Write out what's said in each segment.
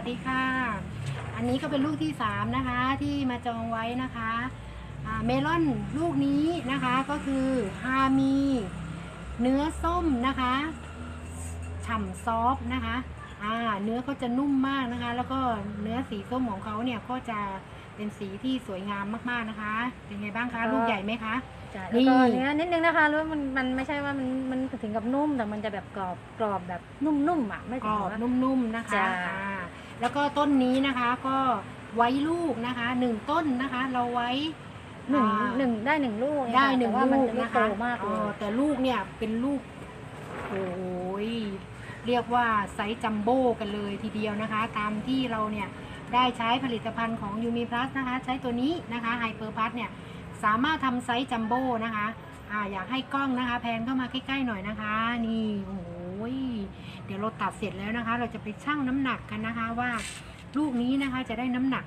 วัสดีค่ะ อันนี้ก็เป็นลูกที่สามนะคะที่มาจองไว้นะคะอ่าเมลอนลูกนี้นะคะก็คือฮามีเนื้อส้มนะคะฉ่ำซอฟต์นะคะอ่าเนื้อเขาจะนุ่มมากนะคะ แล้วก็เนื้อสีส้มของเขาเนี่ยก็จะเป็นสีที่สวยงามมากๆนะคะ เป็นไงบ้างคะก็ลูกใหญ่ไหมคะจ้ะนี่แล้วก็เนื้อนิดนึงนะคะแล้วมันมันไม่ใช่ว่ามันมันถึงกับนุ่มแต่มันจะแบบกรอบกรอบแบบนุ่มๆอะไม่กถึรงอบว่านุ่มๆนะคะจ้ะอ่า แล้วก็ต้นนี้นะคะก็ไว้ลูกนะคะหนึ่งต้นนะคะ เราไว้ หนึ่งอ่า หนึ่งได้หนึ่งลูกเองได้ค่ะหนึ่งแต่ว่ามัลูกจะไม่นะโตคะมากเลอ๋อยแต่ลูกเนี่ยเป็นลูกโอ้ยเรียกว่าไซส์จัมโบ้กันเลยทีเดียวนะคะ ตามที่เราเนี่ยได้ใช้ผลิตภัณฑ์ของยูมีพลัสนะคะ ใช้ตัวนี้นะคะไฮเปอร์พัสเนี่ยสามารถทำไซส์จัมโบ้นะคะอ่าอยากให้กล้องนะคะ แพนเข้ามาใกล้ๆหน่อยนะคะ นี่โอ้ ยเดี๋ยวเราตัดเสร็จแล้วนะคะ เราจะไปชั่งน้ำหนักกันนะคะว่าลูกนี้นะคะจะได้น้ำหนัก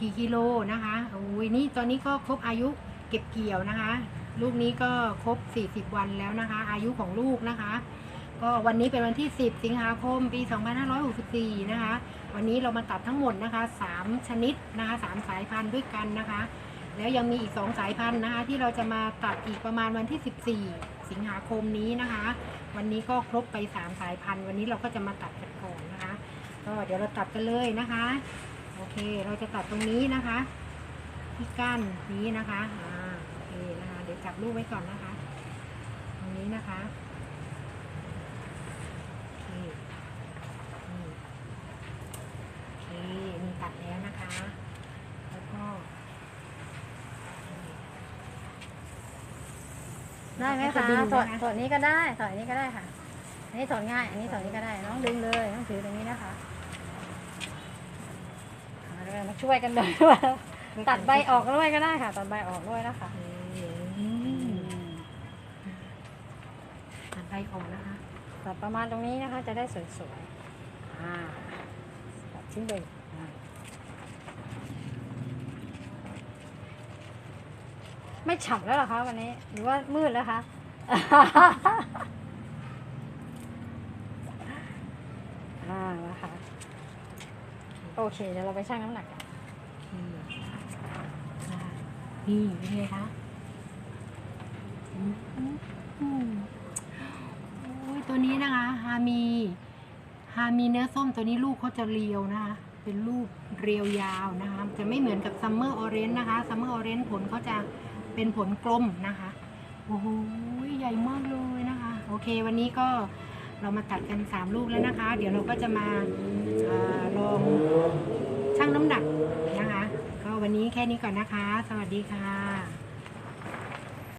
กี่กิโลนะคะโอ้ยนี่ตอนนี้ก็ครบอายุเก็บเกี่ยวนะคะ ลูกนี้ก็ครบ 40 วันแล้วนะคะ อายุของลูกนะคะ ก็วันนี้เป็นวันที่ 10 สิงหาคมปี 2564 นะคะ วันนี้เรามาตัดทั้งหมดนะคะ 3 ชนิดนะคะ3สายพันธุ์ด้วยกันนะคะ แล้วยังมีอีก 2 สายพันธุ์นะคะ ที่เราจะมาตัดอีกประมาณวันที่ 14 สิงหาคมนี้นะคะ วันนี้ก็ครบไป 3 สายพันธุ์วันนี้เราก็จะมาตัดกันก่อนนะคะ ก็เดี๋ยวเราตัดกันเลยนะคะ โอเคเราจะตัดตรงนี้นะคะ ที่ก้านนี้นะคะอ่าโอเคนะคะ เดี๋ยวจับลูกไว้ก่อนนะคะ ตรงนี้นะคะ โอเคนี่โอเค มีตัดแล้วนะคะ แล้วก็นี่ ได้ไหมแล้วก็คะดึงถอดนะคะถอดนี้ก็ได้ถอดอันนี้ก็ได้ค่ะ อันนี้ถอดง่าย อันนี้ถอดนี้ก็ได้ น้องดึงเลยน้องถือตรงนี้นะคะเอาเลยมาช่วยกันเลยว่าตัดใบออกด้วยก็ได้ค่ะ ตัดใบออกด้วยนะคะอืมตัดใบออกนะคะ ตัดประมาณตรงนี้นะคะ จะได้สวยๆอ่าตัดชิ้นเลยอ่า ไม่ฉ่ำแล้วเหรอคะวันนี้ หรือว่ามืดแล้วคะ อ่านะคะโอเคเดี๋ยวเราไปชั่งน้ำหนักกันนี่เป็นไงคะอืมอืมโอ้ยตัวนี้นะคะฮามีฮามีเนื้อส้มตัวนี้ลูกเขาจะเรียวนะคะ เป็นลูกเรียวยาวนะคะ จะไม่เหมือนกับซัมเมอร์ออเรนจ์นะคะซัมเมอร์ออเรนจ์ผลเขาจะ เป็นผลกลมนะคะ โอ้โหใหญ่มากเลยนะคะ โอเค วันนี้ก็เรามาตัดกัน 3 ลูกแล้วนะคะ เดี๋ยวเราก็จะมาอาลองชั่งน้ำหนักนะคะ ก็วันนี้แค่นี้ก่อนนะคะ สวัสดีค่ะ